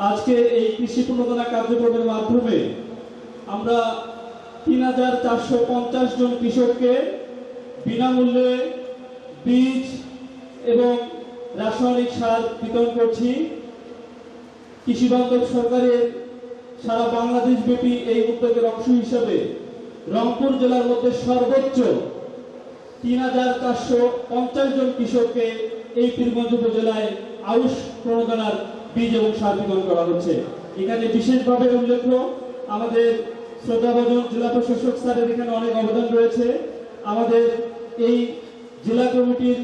আজকে এই কৃষি প্রণোদনা কার্যক্রমের মাধ্যমে আমরা তিন হাজার চারশো পঞ্চাশ জন কৃষককে বিনামূল্যে বীজ এবং রাসায়নিক সার বিতরণ করছি। কৃষি বান্ধব সরকারের সারা বাংলাদেশ ব্যাপী এই উদ্যোগের অংশ হিসেবে রংপুর জেলার মধ্যে সর্বোচ্চ তিন হাজার চারশো পঞ্চাশ জন কৃষককে এই পীরগঞ্জ উপজেলায় আউশ প্রণোদনার বীজ এবং সার বিতরণ করা হচ্ছে। এখানে বিশেষভাবে উল্লেখ্য, আমাদের শ্রদ্ধাভাজন জেলা প্রশাসক স্যারের এখানে অনেক অবদান রয়েছে। আমাদের এই জেলা কমিটির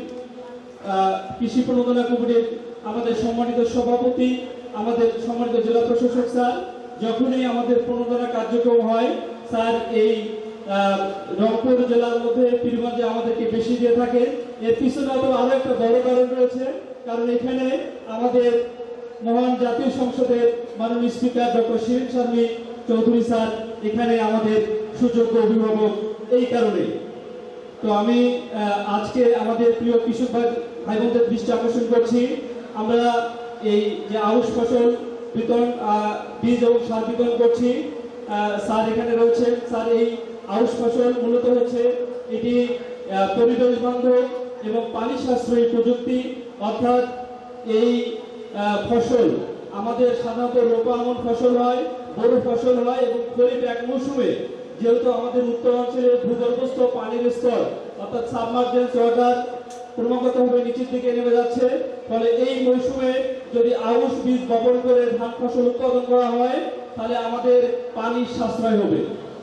কৃষি প্রণোদনা কমিটির আমাদের সম্মানিত সভাপতি, আমাদের সম্মানিত জেলা প্রশাসক স্যার, যখনই আমাদের প্রণোদনা কার্যক্রম হয়, স্যার এই রংপুর জেলার মধ্যে পীরগঞ্জে আমাদেরকে বেশি দিয়ে থাকে এর পিছনে আরও আরও একটা বড় কারণ রয়েছে, কারণ এখানে আমাদের মহান জাতীয় সংসদের মাননীয় speaker doctor Shirin Sharmin Chowdhury sir, এখানে আমাদের সুযোগ্য অভিভাবক এই কারণে। তো আমি আজকে আমাদের প্রিয় কৃষক ভাই ভাই বোনদের দৃষ্টি আকর্ষণ করছি। আমরা এই যে আউশ ফসল বিতরণ বীজ এবং সার বিতরণ করছি। স্যার এখানে রয়েছে স্যার, এই আউশ ফসল মূলত হচ্ছে এটি পরিবেশ বান্ধব এবং পানি সাশ্রয়ী প্রযুক্তি। অর্থাৎ এই ফসল। আমাদের সাধারণত রোপা এমন ফসল হয় বড় ফসল হয় এবং খরিফ এক মৌসুমে। যেহেতু আমাদের উত্তর অঞ্চলে ভূগর্ভস্থ পানির স্তর, অর্থাৎ সাবমার্জেন্স ওয়াটার ক্রমাগতভাবে নিচের দিকে নেমে যাচ্ছে, ফলে এই মৌসুমে যদি আউশ বীজ বপন করে ধান ফসল উৎপাদন করা হয়, তাহলে আমাদের পানির সাশ্রয় হবে।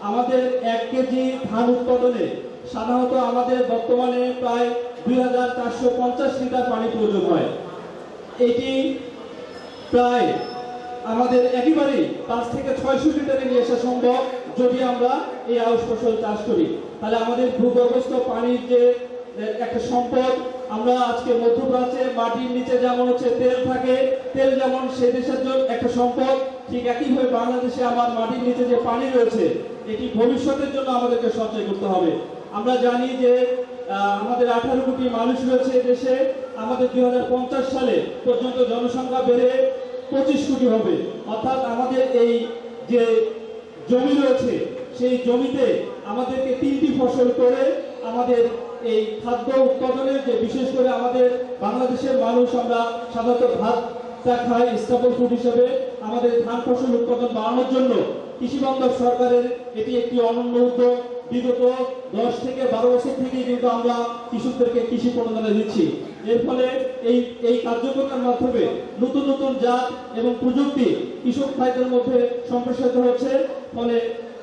আমাদের এক কেজি ধান উৎপাদনে সাধারণত আমাদের বর্তমানে প্রায় দুই হাজার চারশো পঞ্চাশ লিটার পানি প্রয়োজন হয়। এটি প্রায় আমাদের একেবারেই পাঁচ থেকে ছয়শো লিটারে নিয়ে আসা সম্ভব যদি আমরা এই আউশ ফসল চাষ করি। তাহলে আমাদের ভূগর্ভস্থ পানির যে একটা সম্পদ, আমরা আজকে মধ্যপ্রাচ্যে মাটির নিচে যেমন হচ্ছে তেল থাকে, তেল যেমন সে দেশের জন্য একটা সম্পদ, ঠিক একইভাবে বাংলাদেশে আমার মাটির নিচে যে পানি রয়েছে, এটি ভবিষ্যতের জন্য আমাদেরকে সঞ্চয় করতে হবে। আমরা জানি যে আমাদের আঠারো কোটি মানুষ রয়েছে দেশে। আমাদের দুই হাজার পঞ্চাশ সালে পর্যন্ত জনসংখ্যা বেড়ে পঁচিশ কোটি হবে। অর্থাৎ আমাদের এই যে জমি রয়েছে, সেই জমিতে আমাদেরকে তিনটি ফসল করে আমাদের এই খাদ্য উৎপাদনের যে, বিশেষ করে আমাদের বাংলাদেশের মানুষ আমরা সাধারণত ভাতটা খাই স্টাবল ফুড হিসেবে। আমাদের ধান ফসল উৎপাদন বাড়ানোর জন্য কৃষি বান্ধব সরকারের এটি একটি অনন্য উদ্যোগ। বিগত দশ থেকে বারো বছর থেকে কিন্তু আমরা কৃষকদেরকে কৃষি প্রণোদনা দিচ্ছি। এর ফলে এই এই কার্যক্রমের মাধ্যমে নতুন নতুন জাত এবং প্রযুক্তি কৃষক ভাইদের মধ্যে সম্প্রসারিত হচ্ছে, ফলে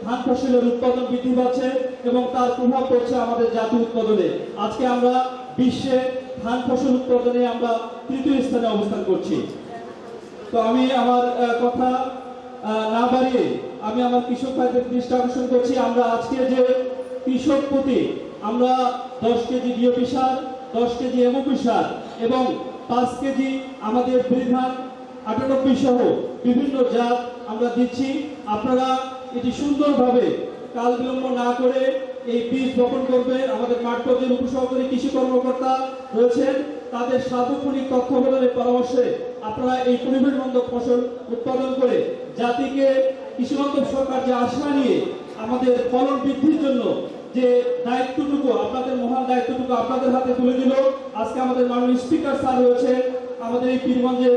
ধান ফসলের উৎপাদন বৃদ্ধি পাচ্ছে এবং তার প্রভাব পড়ছে আমাদের জাতীয় উৎপাদনে। আজকে আমরা বিশ্বে ধান ফসল উৎপাদনে আমরা তৃতীয় স্থানে অবস্থান করছি। তো আমি আমার কথা না বাড়িয়ে আমি আমার কৃষক ভাইদের দৃষ্টি আকর্ষণ করছি। আমরা আজকে যে কৃষক প্রতি আমরা দশ কেজি ডিওপি সার, দশ কেজি এমওপি সার এবং পাঁচ কেজি আমাদের বৃধান আটানব্বই সহ বিভিন্ন জাত আমরা দিচ্ছি। আপনারা এটি সুন্দরভাবে কাল বিলম্ব না করে এই বীজ বপন করবেন আমাদের মাঠ পর্যায়ের উপসহকারী কৃষি কর্মকর্তা রয়েছেন। তাদের সার্বক্ষণিক তত্ত্বাবধানের পরামর্শে আপনারা এই পরিবেশ বান্ধব ফসল উৎপাদন করে জাতিকে কৃষি বান্ধব সরকার যে আশা নিয়ে আমাদের ফলন বৃদ্ধির জন্য যে দায়িত্বটুকু, আপনাদের মহান দায়িত্বটুকু আপনাদের হাতে তুলে দিল, আজকে আমাদের মাননীয় স্পিকার স্যার রয়েছে আমাদের এই পীরগঞ্জের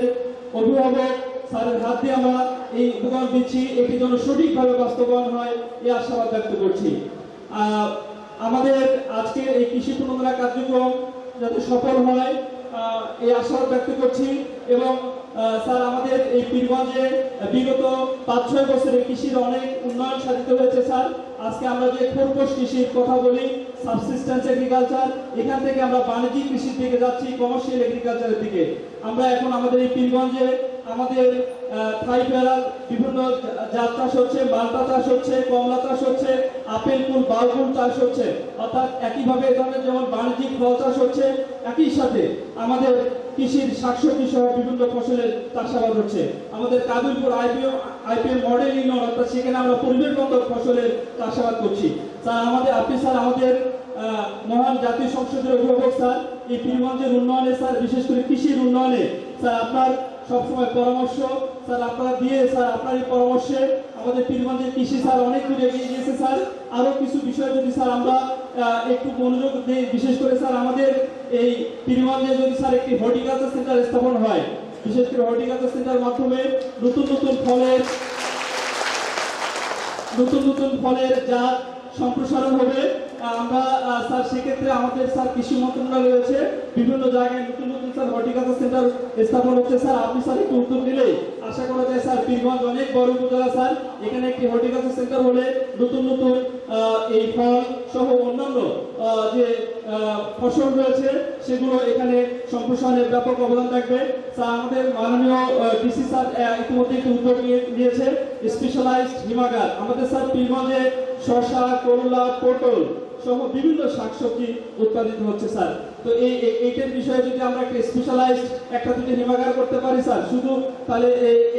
অভিভাবক স্যারের হাত দিয়ে আমরা এই উপকরণ দিচ্ছি, এটি যেন সঠিকভাবে বাস্তবায়ন হয়, এই আশাবাদ ব্যক্ত করছি। আমাদের আজকে এই কৃষি প্রণোদনা কার্যক্রম যাতে সফল হয় এই আশাবাদ ব্যক্ত করছি। এবং স্যার, আমাদের এই পীরগঞ্জে বিগত পাঁচ ছয় বছরে কৃষির অনেক উন্নয়ন সাধিত হয়েছে, স্যার। আজকে আমরা যে খোরপোষ কৃষির কথা বলি সাবসিস্টেন্স এগ্রিকালচার এখান থেকে আমরা বাণিজ্যিক কৃষির দিকে যাচ্ছি কমার্শিয়াল এগ্রিকালচারের দিকে। আমরা এখন আমাদের এই পীরগঞ্জে আমাদের থাই বিভিন্ন জাত চাষ হচ্ছে মালটা চাষ হচ্ছে, কমলা চাষ হচ্ছে, আপেল কুল বালকুল চাষ হচ্ছে। অর্থাৎ একইভাবে এ ধরনের যেমন বাণিজ্যিক ফল চাষ হচ্ছে, একই সাথে আমাদের কৃষির শাকসবজি সহ বিভিন্ন ফসলের চাষাবাদ হচ্ছে। আমাদের Kabilpur IPO, IPL model union, অর্থাৎ সেখানে আমরা পরিবেশ বান্ধব ফসলের চাষাবাদ করছি। স্যার আমাদের আপনি স্যার আমাদের মহান জাতীয় সংসদের অভিভাবক স্যার, এই পীরগঞ্জের উন্নয়নে স্যার, বিশেষ করে কৃষির উন্নয়নে। স্যার আপনার সবসময় পরামর্শ। স্যার, আপনারা দিয়ে, স্যার আপনার এই পরামর্শে আমাদের পীরগঞ্জের কৃষি স্যার অনেক দূরে এগিয়ে গিয়েছে, স্যার। আরও কিছু বিষয় যদি, স্যার, আমরা একটু মনোযোগ দিই, বিশেষ করে, স্যার, আমাদের এই পীরগঞ্জে যদি, স্যার, একটি হর্টিকালচার সেন্টার স্থাপন হয়, বিশেষ করে হর্টিকালচার সেন্টার মাধ্যমে নতুন নতুন ফলের, নতুন নতুন ফলের জাত সম্প্রসারণ হবে। আমরা স্যার, সেক্ষেত্রে আমাদের স্যার কৃষি মন্ত্রণালয় রয়েছে, বিভিন্ন জায়গায় নতুন নতুন স্যার হর্টিকালচার সেন্টার স্থাপন হচ্ছে। স্যার, আপনি স্যার একটু উদ্যোগ নিলে আশা করা যায় স্যার পীরগঞ্জ অনেক বড় উপজেলা, স্যার। এখানে একটি হর্টিকালচার সেন্টার হলে নতুন নতুন এই ফল সহ অন্যান্য যে ফসল রয়েছে, সেগুলো এখানে সম্প্রসারণের ব্যাপক অবদান থাকবে। স্যার, আমাদের মাননীয় ডিসি স্যার ইতিমধ্যে একটি উদ্যোগ নিয়েছে স্পেশালাইজড হিমাগার। আমাদের স্যার পীরগঞ্জে শসা, করলা, পটল সহ বিভিন্ন শাকসবজি উৎপাদিত হচ্ছে, স্যার। তো এই, এই- এইটার বিষয়ে যদি আমরা একটা স্পেশালাইজড একটা যদি হিমাগার করতে পারি, স্যার, শুধু তাহলে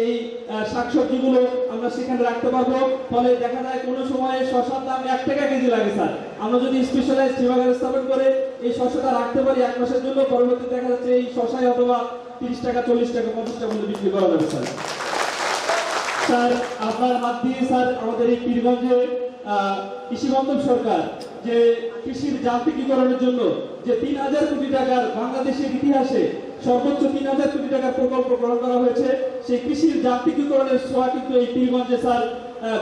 এই শাকসবজিগুলো আমরা সেখানে রাখতে পারব। ফলে দেখা যায় কোনো সময়ে শসার দাম এক টাকা কেজি লাগে, স্যার। আমরা যদি স্পেশালাইজড হিমাগার স্থাপন করে এই শসাটা রাখতে পারি এক মাসের জন্য পরবর্তী দেখা যাচ্ছে এই শসায় অথবা তিরিশ টাকা, চল্লিশ টাকা, পঞ্চাশ টাকা মধ্যে বিক্রি করা যাবে, স্যার। স্যার, আপনার হাত দিয়ে, স্যার, আমাদের এই পীরগঞ্জে কৃষি বান্ধব সরকার যে কৃষির যান্ত্রিকীকরণের জন্য যে তিন হাজার কোটি টাকার বাংলাদেশের ইতিহাসে সর্বোচ্চ তিন হাজার কোটি টাকার প্রকল্প গ্রহণ করা হয়েছে, সেই কৃষির যান্ত্রিকীকরণের ছোঁয়া কিন্তু এই পীরগঞ্জে স্যার।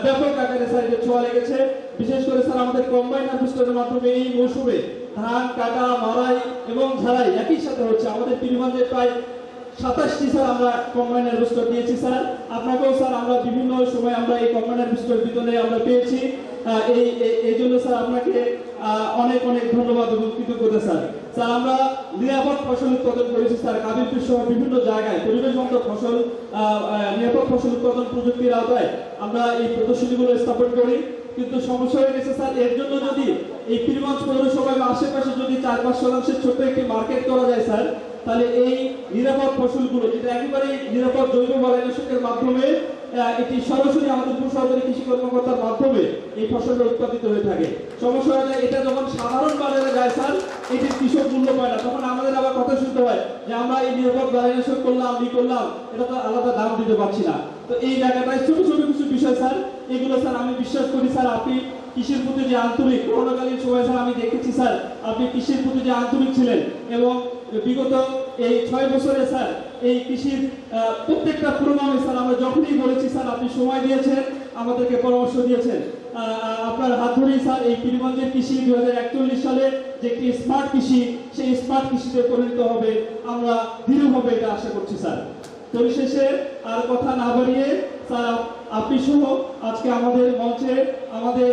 ব্যাপক আকারে স্যার এটা ছোঁয়া লেগেছে। বিশেষ করে স্যার, আমাদের কম্বাইন হারভেস্টারের মাধ্যমে এই মৌসুমে ধান, কাটা মারাই এবং ঝাড়াই একই সাথে হচ্ছে। আমাদের পীরগঞ্জে প্রায় সাতাশটি, স্যার, আমরা কম্বাইনার বুস্টার দিয়েছি, স্যার। আপনাকেও, স্যার, আমরা বিভিন্ন সময় আমরা এই কম্বাইনার বুস্টার বিতরণে আমরা পেয়েছি। এই এই- জন্য স্যার আপনাকে অনেক অনেক ধন্যবাদ এবং কৃতজ্ঞতা, স্যার। স্যার, আমরা নিরাপদ ফসল উৎপাদন করেছি, স্যার। কাবিরপুর সহ বিভিন্ন জায়গায় পরিবেশ বান্ধব ফসল নিরাপদ ফসল উৎপাদন প্রযুক্তির আওতায় আমরা এই প্রদর্শনীগুলো স্থাপন করি। কিন্তু সমস্যা হয়ে গেছে, স্যার, এর জন্য যদি এই পীরগঞ্জ পৌরসভা বা আশেপাশে যদি চার পাঁচ শতাংশের ছোট্ট একটি মার্কেট করা যায়, স্যার, তাহলে এই নিরাপদ ফসলগুলো, যেটা একেবারে নিরাপদ জৈব বালাইনাশকের মাধ্যমে এটি সরাসরি আমাদের উপসহকারী কৃষি কর্মকর্তার মাধ্যমে এই ফসলটা উৎপাদিত হয়ে থাকে। সমস্যা হয়ে এটা যখন সাধারণ বাজারে যায়, স্যার, এটি কৃষক মূল্য পায় না। তখন আমাদের আবার কথা শুনতে হয় যে, আমরা এই নিরাপদ বালাইনাশক করলাম, ই করলাম, এটা তো আলাদা দাম দিতে পারছি না। তো এই জায়গাটায় ছোট ছোট কিছু বিষয়, স্যার, এগুলো, স্যার, আমি বিশ্বাস করি, স্যার, আপনি কৃষির প্রতি যে আন্তরিক, করোনাকালীন সময়, স্যার, আমি দেখেছি, স্যার, আপনি কৃষির প্রতি যে আন্তরিক ছিলেন এবং বিগত এই ছয় বছরে, স্যার, এই কৃষির প্রত্যেকটা প্রোগ্রামে স্যার, আমরা স্যার আপনি সময় দিয়েছেন, আমাদেরকে পরামর্শ দিয়েছেন। আপনার হাত ধরেই স্যার, এই পীরগঞ্জের কৃষি দু হাজার একচল্লিশ সালে যে একটি স্মার্ট কৃষি, সেই স্মার্ট কৃষিতে পরিণত হবে। আমরা দৃঢ়ভাবে এটা আশা করছি, স্যার। পরিশেষে আর কথা না বাড়িয়ে, স্যার আপনি সহ আজকে আমাদের মঞ্চে আমাদের